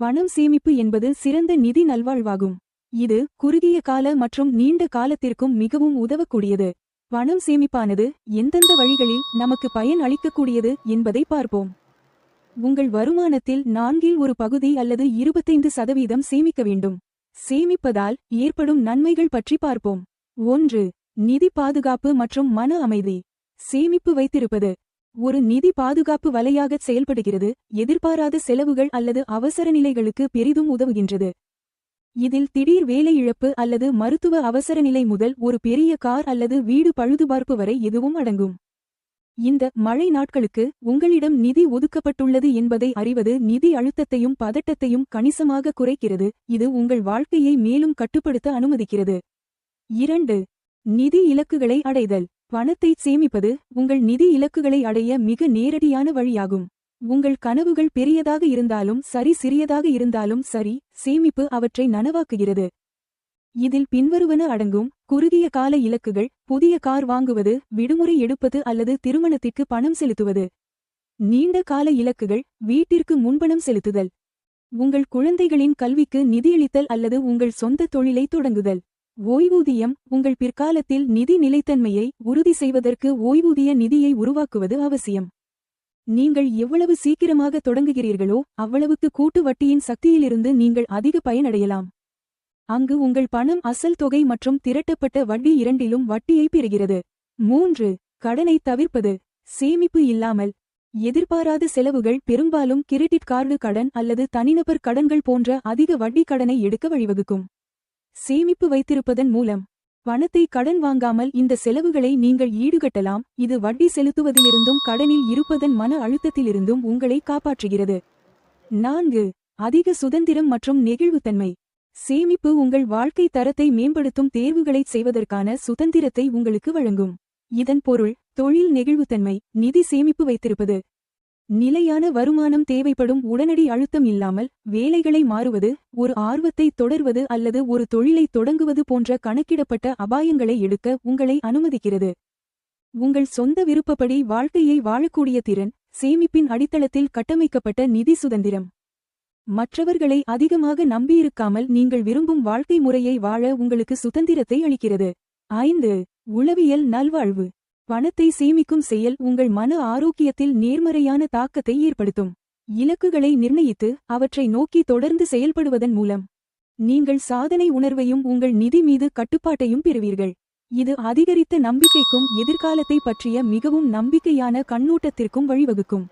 பணம் சேமிப்பு என்பது சிறந்த நிதி நல்வாழ்வாகும். இது குறுகிய கால மற்றும் நீண்ட காலத்திற்கும் மிகவும் உதவக்கூடியது. பணம் சேமிப்பானது எந்தெந்த வழிகளில் நமக்கு பயன் அளிக்கக்கூடியது என்பதை பார்ப்போம். உங்கள் வருமானத்தில் நான்கில் ஒரு பகுதி அல்லது இருபத்தைந்து சதவீதம் சேமிக்க வேண்டும். சேமிப்பதால் ஏற்படும் நன்மைகள் பற்றி பார்ப்போம். ஒன்று நிதி பாதுகாப்பு மற்றும் மன அமைதி. சேமிப்பு வைத்திருப்பது. ஒரு நிதி பாதுகாப்பு வலையாகச் செயல்படுகிறது எதிர்பாராத செலவுகள் அல்லது அவசர நிலைகளுக்கு பெரிதும் உதவுகின்றது. இதில் திடீர் வேலை இழப்பு அல்லது மருத்துவ அவசர நிலை முதல் ஒரு பெரிய கார் அல்லது வீடு பழுதுபார்ப்பு வரை எதுவும் அடங்கும். இந்த மழை நாட்களுக்கு உங்களிடம் நிதி ஒதுக்கப்பட்டுள்ளது என்பதை அறிவது நிதி அழுத்தத்தையும் பதட்டத்தையும் கணிசமாக குறைக்கிறது. இது உங்கள் வாழ்க்கையை மேலும் கட்டுப்படுத்த அனுமதிக்கிறது. இரண்டு நிதி இலக்குகளை அடைதல். பணத்தை சேமிப்பது உங்கள் நிதி இலக்குகளை அடைய மிக நேரடியான வழியாகும். உங்கள் கனவுகள் பெரியதாக இருந்தாலும் சரி சிறியதாக இருந்தாலும் சரி சேமிப்பு அவற்றை நனவாக்குகிறது. இதில் பின்வருவன அடங்கும் குறுகிய கால இலக்குகள் புதிய கார் வாங்குவது விடுமுறை எடுப்பது அல்லது திருமணத்திற்கு பணம் செலுத்துவது. நீண்ட கால இலக்குகள் வீட்டிற்கு முன்பணம் செலுத்துதல். உங்கள் குழந்தைகளின் கல்விக்கு நிதியளித்தல் அல்லது உங்கள் சொந்த தொழிலை தொடங்குதல். ஓய்வூதியம் உங்கள் பிற்காலத்தில் நிதி நிலைத்தன்மையை உறுதி செய்வதற்கு ஓய்வூதிய நிதியை உருவாக்குவது அவசியம். நீங்கள் எவ்வளவு சீக்கிரமாக தொடங்குகிறீர்களோ அவ்வளவுக்கு கூட்டு வட்டியின் சக்தியிலிருந்து நீங்கள் அதிக பயனடையலாம். அங்கு உங்கள் பணம் அசல் தொகை மற்றும் திரட்டப்பட்ட வட்டி இரண்டிலும் வட்டியை பெறுகிறது. மூன்று கடனை தவிர்ப்பது. சேமிப்பு இல்லாமல். எதிர்பாராத செலவுகள் பெரும்பாலும் கிரெடிட் கார்டு கடன் அல்லது தனிநபர் கடன்கள் போன்ற அதிக வட்டி கடனை எடுக்க வழிவகுக்கும். சேமிப்பு வைத்திருப்பதன் மூலம். பணத்தை கடன் வாங்காமல் இந்த செலவுகளை நீங்கள் ஈடுகட்டலாம். இது வட்டி செலுத்துவதிலிருந்தும் கடனில் இருப்பதன் மன அழுத்தத்திலிருந்தும் உங்களை காப்பாற்றுகிறது. நான்கு அதிக சுதந்திரம் மற்றும் நெகிழ்வுத்தன்மை. சேமிப்பு உங்கள் வாழ்க்கை தரத்தை மேம்படுத்தும் தேர்வுகளைச் செய்வதற்கான சுதந்திரத்தை உங்களுக்கு வழங்கும். இதன் பொருள் தொழில் நெகிழ்வுத்தன்மை. நிதி சேமிப்பு வைத்திருப்பது. நிலையான வருமானம் தேவைப்படும் உடனடி அழுத்தம் இல்லாமல் வேலைகளை மாறுவது ஒரு ஆர்வத்தை தொடர்வது அல்லது ஒரு தொழிலை தொடங்குவது போன்ற கணக்கிடப்பட்ட அபாயங்களை எடுக்க உங்களை அனுமதிக்கிறது. உங்கள் சொந்த விருப்பப்படி வாழ்க்கையை வாழக்கூடிய திறன் சேமிப்பின் அடித்தளத்தில் கட்டமைக்கப்பட்ட நிதி சுதந்திரம். மற்றவர்களை அதிகமாக நம்பியிருக்காமல் நீங்கள் விரும்பும் வாழ்க்கை முறையை வாழ உங்களுக்கு சுதந்திரத்தை அளிக்கிறது. ஐந்து உளவியல் நல்வாழ்வு. பணத்தை சேமிக்கும் செயல் உங்கள் மன ஆரோக்கியத்தில் நேர்மறையான தாக்கத்தை ஏற்படுத்தும். இலக்குகளை நிர்ணயித்து அவற்றை நோக்கி தொடர்ந்து செயல்படுவதன் மூலம் நீங்கள் சாதனை உணர்வையும் உங்கள் நிதி மீது கட்டுப்பாட்டையும் பெறுவீர்கள். இது அதிகரித்த நம்பிக்கைக்கும் எதிர்காலத்தை பற்றிய மிகவும் நம்பிக்கையான கண்ணோட்டத்திற்கும் வழிவகுக்கும்.